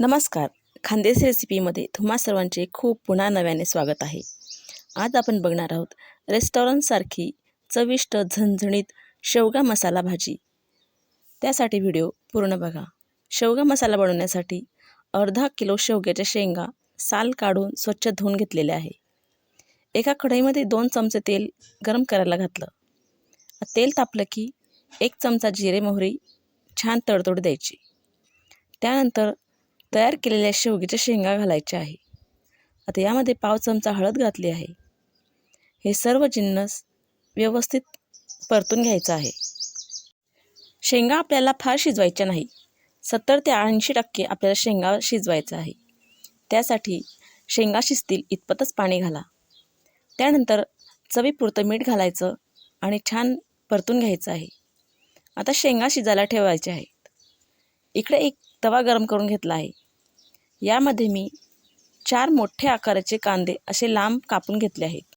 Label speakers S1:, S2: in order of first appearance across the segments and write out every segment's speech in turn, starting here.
S1: नमस्कार. खानदेश रेसिपीमध्ये तुम्हा सर्वांचे खूप पुन्हा नव्याने स्वागत आहे. आज आपण बघणार आहोत रेस्टॉरंटसारखी चविष्ट झणझणीत शेवगा मसाला भाजी. त्यासाठी व्हिडिओ पूर्ण बघा. शेवगा मसाला बनवण्यासाठी अर्धा किलो शेवग्याच्या शेंगा साल काढून स्वच्छ धुवून घेतलेले आहे. एका कढईमध्ये दोन चमचे तेल गरम करायला घातलं. तेल तापलं की एक चमचा जिरे मोहरी छान तडतोड द्यायची. त्यानंतर तयार केलेल्या शेवग्याच्या शेंगा घालायच्या आहे. आता यामध्ये पाव चमचा हळद घातली आहे. हे सर्व जिन्नस व्यवस्थित परतून घ्यायचं आहे. शेंगा आपल्याला फार शिजवायच्या नाही. सत्तर ते ऐंशी टक्के आपल्याला शेंगा शिजवायचं आहे. त्यासाठी शेंगा शिजतील इतपतच पाणी घाला. त्यानंतर चवीपुरतं मीठ घालायचं आणि छान परतून घ्यायचं आहे. आता शेंगा शिजायला ठेवायच्या आहेत. इकडे एक तवा गरम करून घेतला आहे. यामध्ये मी चार मोठ्या आकाराचे कांदे असे लांब कापून घेतले आहेत.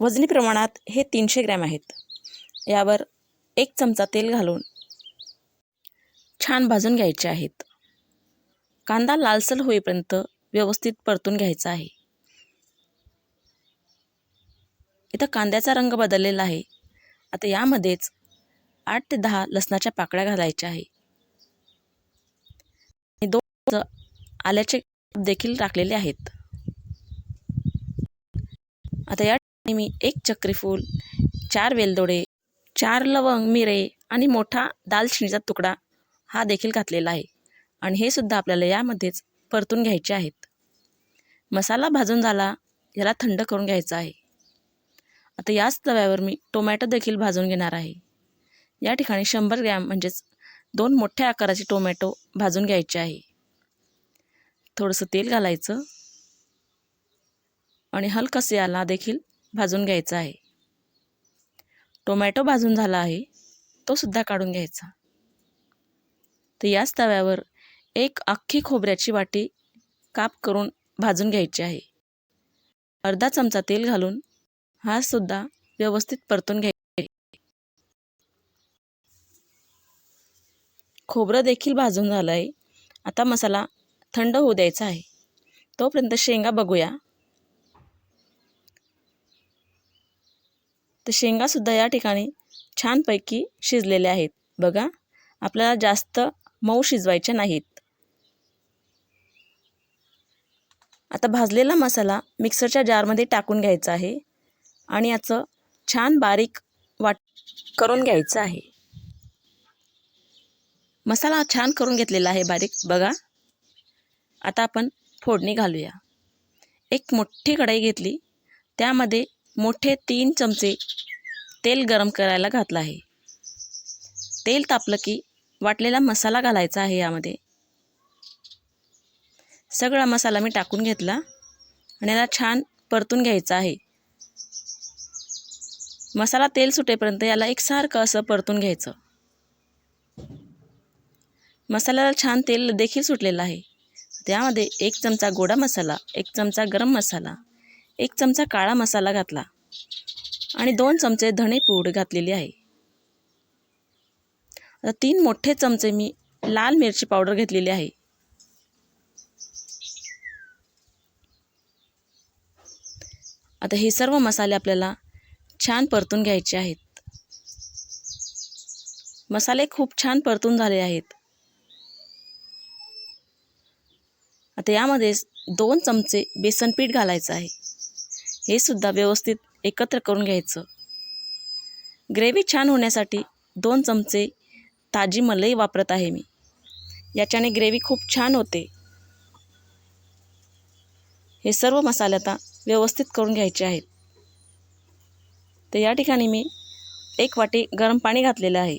S1: वजनी प्रमाणात हे तीनशे ग्रॅम आहेत. यावर एक चमचा तेल घालून छान भाजून घ्यायचे आहेत. कांदा लालसर होईपर्यंत व्यवस्थित परतून घ्यायचा आहे. इथं कांद्याचा रंग बदललेला आहे. आता यामध्येच आठ ते दहा लसणाच्या पाकळ्या घालायच्या आहे. आणि आल्याचे देखील टाकलेले आहेत. आता या ठिकाणी मी एक चक्रीफूल चार वेलदोडे चार लवंग मिरे आणि मोठा दालचिनीचा तुकडा हा देखील घातलेला आहे आणि हे सुद्धा आपल्याला यामध्येच परतून घ्यायचे आहेत. मसाला भाजून झाला याला थंड करून घ्यायचा आहे. आता याच तव्यावर मी टोमॅटो देखील भाजून घेणार आहे. या ठिकाणी शंभर ग्रॅम म्हणजेच दोन मोठ्या आकाराचे टोमॅटो भाजून घ्यायचे आहे. थोडंसं तेल घालायचं. आणि हलकसे याला देखील भाजून घ्यायचं आहे. टोमॅटो भाजून झाला आहे तो सुद्धा काढून घ्यायचा. तर याच तव्यावर एक अख्खी खोबऱ्याची वाटी काप करून भाजून घ्यायची आहे. अर्धा चमचा तेल घालून हा सुद्धा व्यवस्थित परतून घ्याय खोबरं देखील भाजून झालं आहे आता मसाला थंड होऊ द्यायचं आहे. तोपर्यंत शेंगा बघूया. तर शेंगासुद्धा या ठिकाणी छानपैकी शिजलेल्या आहेत. बघा आपल्याला जास्त मऊ शिजवायच्या नाहीत. आता भाजलेला मसाला मिक्सरच्या जारमध्ये टाकून घ्यायचा आहे आणि याचं छान बारीक वाट करून घ्यायचं आहे. मसाला छान करून घेतलेला आहे बारीक. बघा आता आपण फोडणी घालूया. एक मोठी कढई घेतली. त्यामध्ये मोठे तीन चमचे तेल गरम करायला घातलं आहे. तेल तापलं की वाटलेला मसाला घालायचा आहे यामध्ये. सगळा मसाला मी टाकून घेतला. आणि याला छान परतून घ्यायचा आहे. मसाला तेल सुटेपर्यंत याला एकसारखं असं परतून घ्यायचं. मसाल्याला छान तेल देखील सुटलेलं आहे. त्यामध्ये एक चमचा गोडा मसाला एक चमचा गरम मसाला एक चमचा काळा मसाला घातला आणि दोन चमचे धणे पूड घातलेली आहे. आता तीन मोठे चमचे मी लाल मिरची पावडर घेतलेली आहे. आता हे सर्व मसाले आपल्याला छान परतून घ्यायचे आहेत. मसाले खूप छान परतून झाले आहेत. आता यामध्ये दोन चमचे बेसन पीठ घालायचं आहे. हे सुद्धा व्यवस्थित एकत्र करून घ्यायचं. ग्रेव्ही छान होण्यासाठी दोन चमचे ताजी मलई वापरत आहे मी. याच्याने ग्रेव्ही खूप छान होते. हे सर्व मसाले आता व्यवस्थित करून घ्यायचे आहेत. तर या ठिकाणी मी एक वाटी गरम पाणी घातलेलं आहे.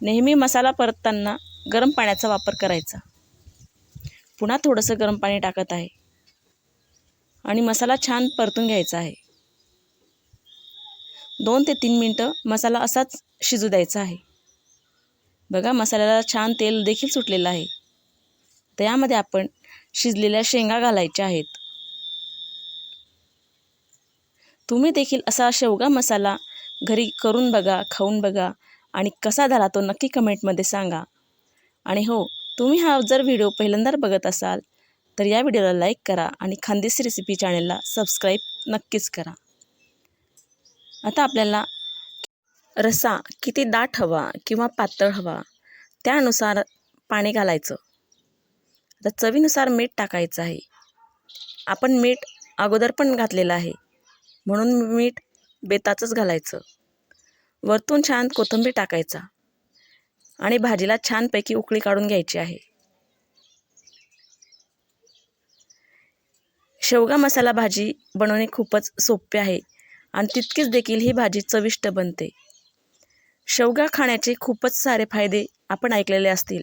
S1: नेहमी मसाला परतताना गरम पाण्याचा वापर करायचा. पुन्हा थोडंसं गरम पाणी टाकत आहे. आणि मसाला छान परतून घ्यायचा आहे. दोन ते तीन मिनटं मसाला असाच शिजू द्यायचा आहे. बघा मसाल्याला छान तेल देखील सुटलेलं आहे. तर यामध्ये आपण शिजलेल्या शेंगा घालायच्या आहेत. तुम्ही देखील असा शेवगा मसाला घरी करून बघा खाऊन बघा आणि कसा झाला तो नक्की कमेंटमध्ये सांगा. आणि हो तुम्ही हा जर व्हिडिओ पहिल्यांदा बघत असाल तर या व्हिडिओला लाईक करा आणि खानदेशी रेसिपी चॅनलला सबस्क्राईब नक्कीच करा. आता आपल्याला रस्सा किती दाट हवा किंवा पातळ हवा त्यानुसार पाणी घालायचं. आता चवीनुसार मीठ टाकायचं आहे. आपण मीठ अगोदर पण घातलेलं आहे म्हणून मीठ बेताचंच घालायचं. वरतून छान कोथिंबीर टाकायचा. आणि भाजीला छानपैकी उकळी काढून घ्यायची आहे. शेवगा मसाला भाजी बनवणे खूपच सोपे आहे आणि तितकीच देखील ही भाजी चविष्ट बनते. शेवगा खाण्याचे खूपच सारे फायदे आपण ऐकलेले असतील.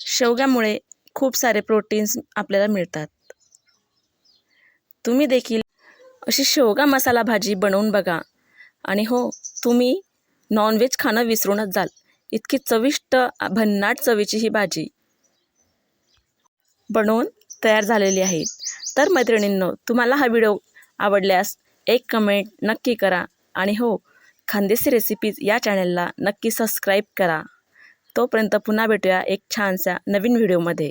S1: शेवग्यामुळे खूप सारे प्रोटीन्स आपल्याला मिळतात. तुम्ही देखील अशी शेवगा मसाला भाजी बनवून बघा. आणि हो तुम्ही नॉनव्हेज खाणं विसरूनच जाल. इतकी चविष्ट भन्नाट चवीची ही भाजी बनवून तयार झालेली आहे. तर मैत्रिणींनो तुम्हाला हा व्हिडिओ आवडल्यास एक कमेंट नक्की करा आणि हो खानदेशी रेसिपीज या चॅनलला नक्की सबस्क्राईब करा. तोपर्यंत पुन्हा भेटूया एक छानशा नवीन व्हिडिओमध्ये.